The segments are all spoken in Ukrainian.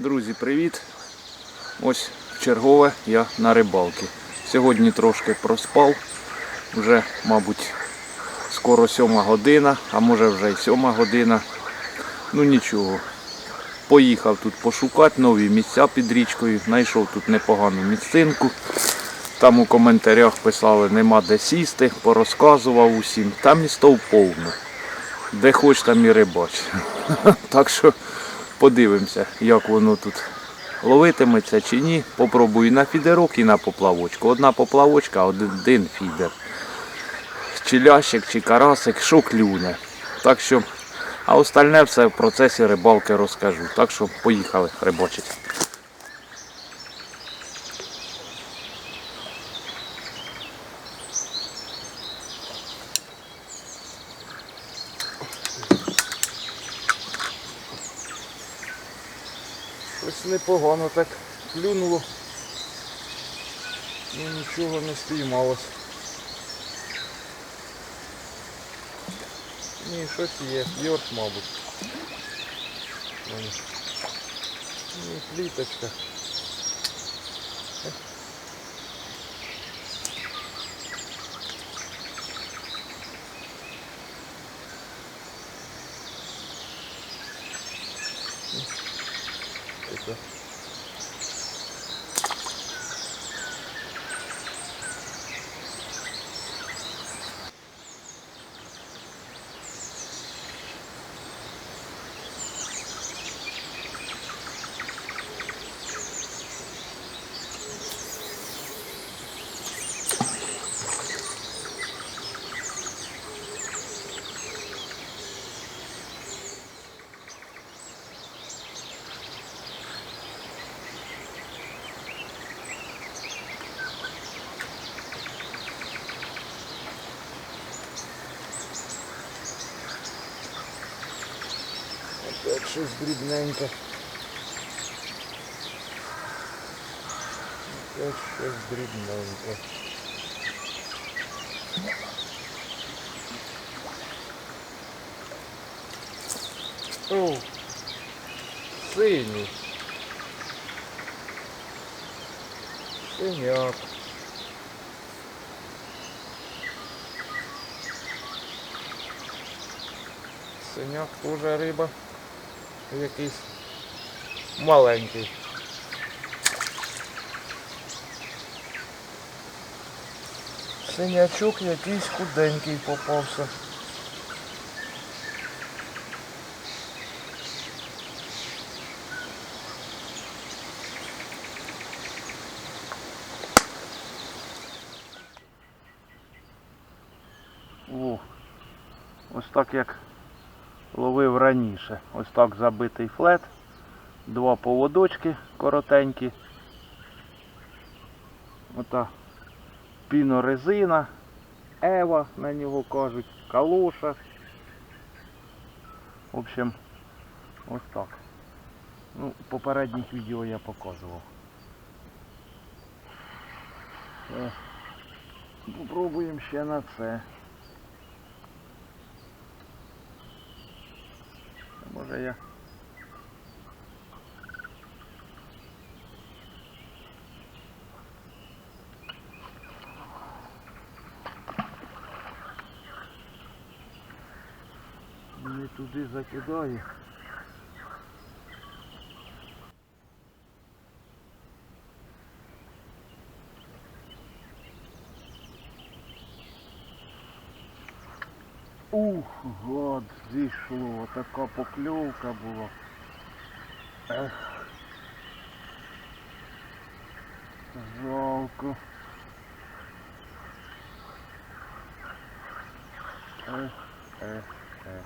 Друзі, привіт! Ось чергове я на рибалці. Сьогодні трошки проспав. Вже, мабуть, скоро сьома година, а може вже й сьома година. Ну нічого. Поїхав тут пошукати нові місця під річкою. Знайшов тут непогану місцинку. Там у коментарях писали, нема де сісти, порозказував усім. Там місто повно. Де хоч там і рибач. Так що подивимося, як воно тут ловитиметься чи ні. Попробую на фідерок і на поплавочку. Одна поплавочка, один фідер. Чи лящик, чи карасик, що клюне. Так що, а остальне все в процесі рибалки розкажу. Так що поїхали рибачити. Ось непогано так клюнуло. Ну нічого не спіймалось. Ні, щось є. йорк, мабуть. Ні, пліточка. Это. Опять щось дрібненьке. Опять щось дрібненьке. О, синій. Синяк. Синяк теж риба. Якийсь маленький. Синячок якийсь худенький попався. О, ось так як ловив раніше. Ось так забитий флет, два поводочки коротенькі. Ота пінорезина, Ева на нього кажуть, калоша. В общем, ось так. Ну, попередніх відео я показував. Е, Попробуємо ще на це. Може я. Не туди закидаю. Ух, гад, зійшло, така покльовка була. Ех. Жалко. Ех, ех, ех.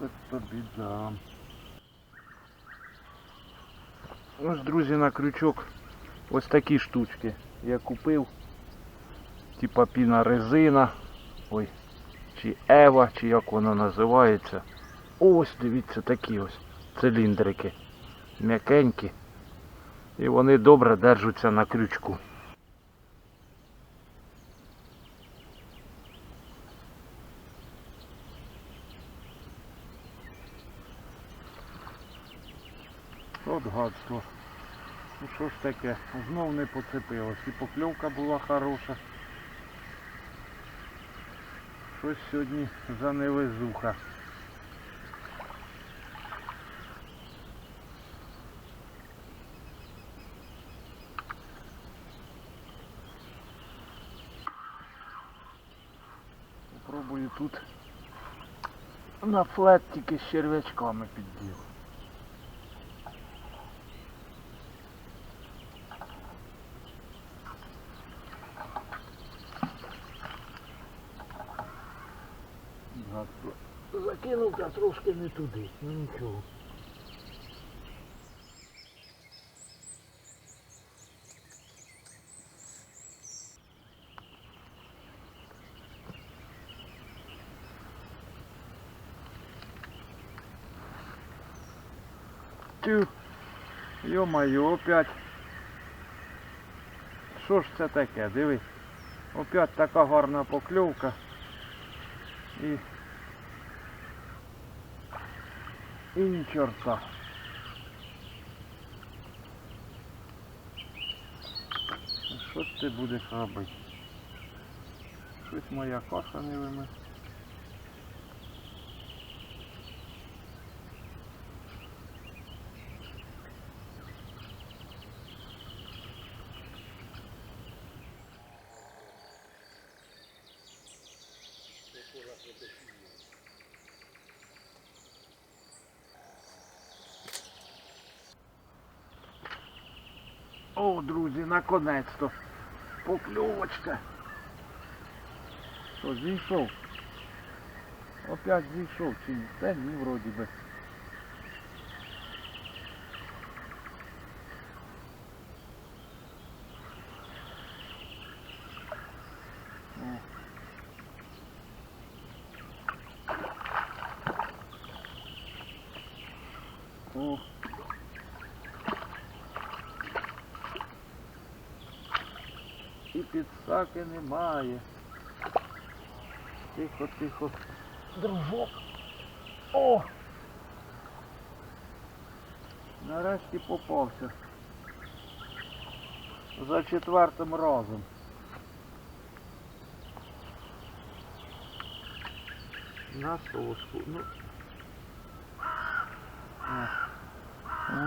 От це біда. Ось, друзі, на крючок Ось такі штучки я купив. Типа піна резина. Ой, чи Ева, чи як вона називається. Ось, дивіться, такі ось циліндрики. М'якенькі. І вони добре держаться на крючку. От гадство. Ну що ж таке, знов не поцепилось. І покльовка була хороша. Щось сьогодні за невезуха. Попробую тут на флет тільки з черв'ячками підділ. Гадство. Закинув та трошки не туди, ну нічого. Тю, йо-моє, опять. Що ж це таке? Диви. Опять така гарна покльовка. І І ни черта. Що ти будеш робити? Щось моя каша не виме. О, друзі, наконець-то. Покльовочка. Що, зійшов? Опять зійшов чи ні? Та ні, вроді би. О. О. І підсаки немає. Тихо, тихо. Дружок. О! Нарешті попався. За четвертим разом. На соску. Ну.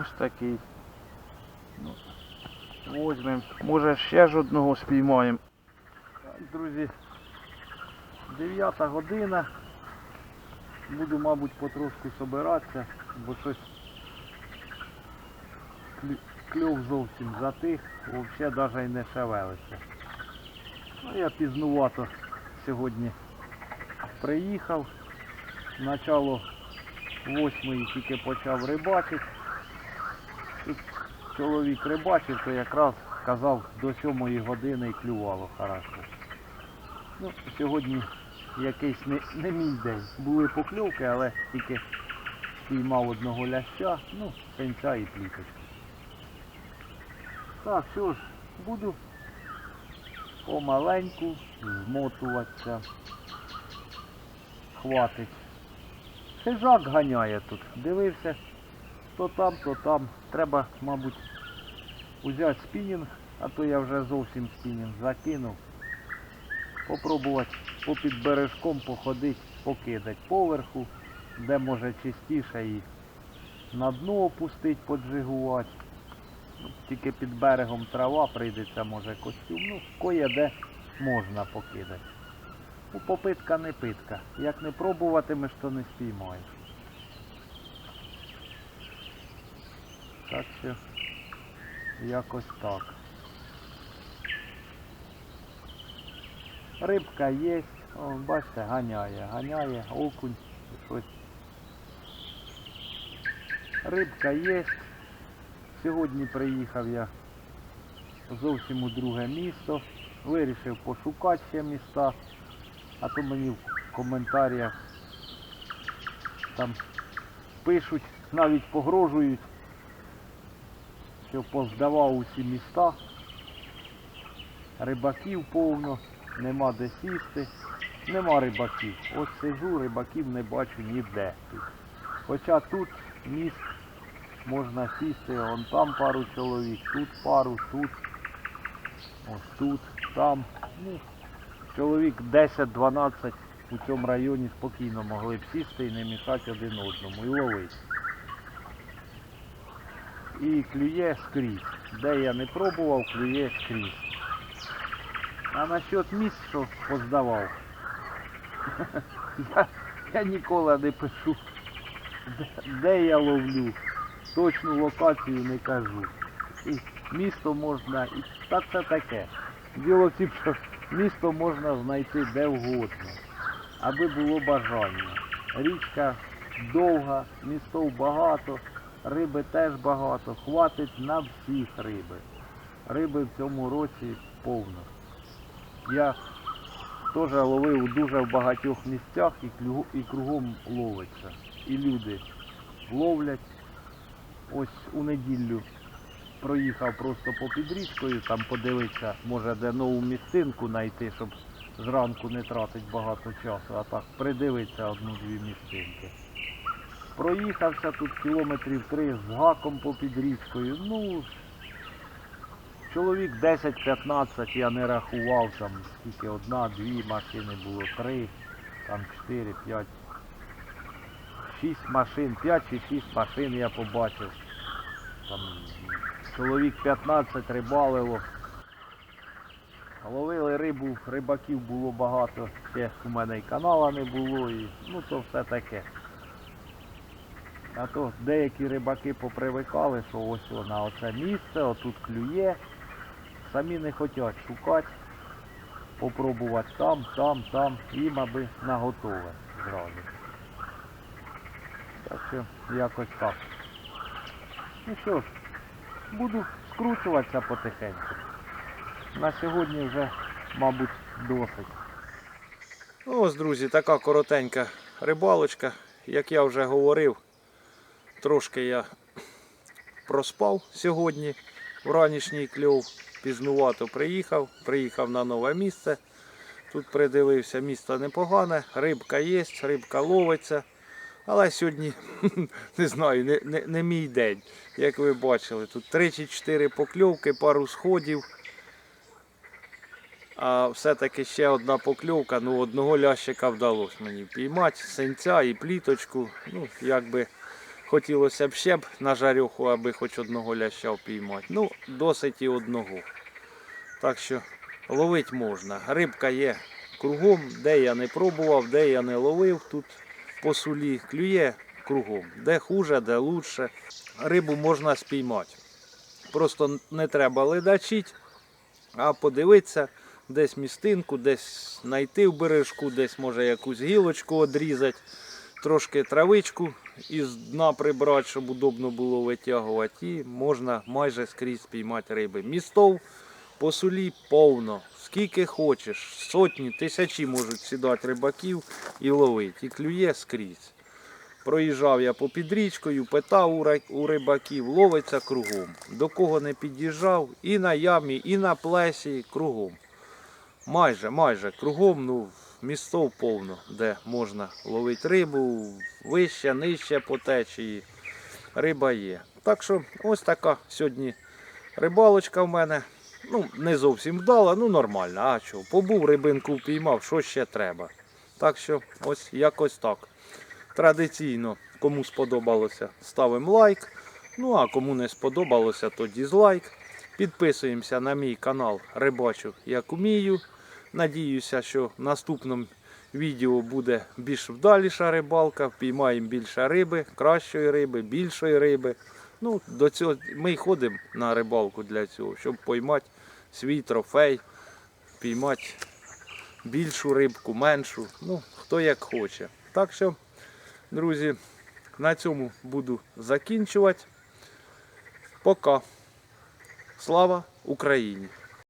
Ось такий. Ну. Возьмем. Може ще ж одного спіймаємо. Друзі. 9 година. Буду, мабуть, потрошку собиратися, бо щось кльов зовсім затих, взагалі навіть не шевелиться. Ну, я пізнувато сьогодні приїхав. Начало восьмої тільки почав рибачити. Чоловік рибачив, то якраз казав до сьомої години і клювало хорошо. Ну, сьогодні якийсь не, не мій день. Були покльовки, але тільки спіймав одного ляща, ну, пенця і пліточку. Так, що ж, буду помаленьку змотуватися. Хватить. Хижак ганяє тут. Дивився, то там, то там. Треба, мабуть, взяти спінінг, а то я вже зовсім спінінг закинув. Попробувати попід бережком походити, покидати поверху, де може чистіше і на дно опустити, поджигувати. Ну, Тільки під берегом трава прийдеться, може костюм. Ну, кое-де можна покидати. Ну, попитка не питка. Як не пробуватимеш, то не спіймаєш. Так що якось так. Рибка є, о, бачите, ганяє, ганяє, окунь, щось. Рибка є. Сьогодні приїхав я зовсім у друге місто. Вирішив пошукати ще міста, а то мені в коментарях там пишуть, навіть погрожують, що поздавав усі міста. Рибаків повно, нема де сісти, нема рибаків. Ось сижу, рибаків не бачу ніде. Хоча тут міст можна сісти, вон там пару чоловік, тут пару, тут, ось тут, там. Ну, чоловік 10-12 у цьому районі спокійно могли б сісти і не мішати один одному і ловити. І клює скрізь. Де я не пробував, клює скрізь. А насчет місць, що поздавав, я, я ніколи не пишу, де, я ловлю. Точну локацію не кажу. І місто можна, і та це таке. Діло в тім, що місто можна знайти де вгодно, аби було бажання. Річка довга, містов багато, риби теж багато, хватить на всіх риби. Риби в цьому році повно. Я теж ловив дуже в багатьох місцях і, кругом ловиться. І люди ловлять. Ось у неділю проїхав просто по підрічкою, там подивитися, може де нову місцинку знайти, щоб зранку не тратити багато часу, а так придивитися одну-дві місцинки. Проїхався тут кілометрів три з гаком по підрічкою. Ну, чоловік 10-15 я не рахував, там скільки одна, дві машини було, три, там чотири, п'ять. Шість машин, п'ять чи шість машин я побачив. Там чоловік 15 рибалило. Ловили рибу, рибаків було багато, ще у мене і канала не було, і, ну то все таке. А то деякі рибаки попривикали, що ось на оце місце, отут клює. Самі не хочуть шукати, попробувати там, там, там, їм аби наготове зразу. Так що якось так. Ну що ж, буду скручуватися потихеньку. На сьогодні вже, мабуть, досить. Ось, друзі, така коротенька рибалочка. Як я вже говорив, трошки я проспав сьогодні в ранішній кльов. Пізнувато приїхав, приїхав на нове місце. Тут придивився, місто непогане, рибка є, рибка ловиться. Але сьогодні, не знаю, не, не, не мій день. Як ви бачили, тут 3 чи 4 покльовки, пару сходів. А все-таки ще одна покльовка, ну одного лящика вдалося мені піймати, синця і пліточку. Ну, якби хотілося б ще б на жарюху, аби хоч одного ляща впіймати. Ну, досить і одного. Так що ловити можна. Рибка є кругом, де я не пробував, де я не ловив, тут по сулі клює кругом. Де хуже, де лучше. Рибу можна спіймати. Просто не треба ледачити, а подивитися, десь містинку, десь знайти в бережку, десь може якусь гілочку одрізати, трошки травичку із дна прибрати, щоб удобно було витягувати. І можна майже скрізь спіймати риби. Містов по сулі повно. Скільки хочеш, сотні, тисячі можуть сідати рибаків і ловити. І клює скрізь. Проїжджав я по підрічкою, питав у рибаків, ловиться кругом. До кого не під'їжджав, і на ямі, і на плесі, кругом. Майже, майже кругом, ну, містов повно, де можна ловити рибу, вище, нижче по течії. Риба є. Так що ось така сьогодні рибалочка в мене. Ну, не зовсім вдала, ну нормально. А що? Побув рибинку впіймав, що ще треба. Так що ось якось так. Традиційно, кому сподобалося, ставимо лайк. Ну а кому не сподобалося, то дізлайк. Підписуємося на мій канал Рибачу як умію. Надіюся, що в наступному відео буде більш вдаліша рибалка, впіймаємо більше риби, кращої риби, більшої риби. Ну, до цього ми ходимо на рибалку для цього, щоб поймати свій трофей, піймати більшу рибку, меншу. Ну, хто як хоче. Так що, друзі, на цьому буду закінчувати. Пока. Слава Україні!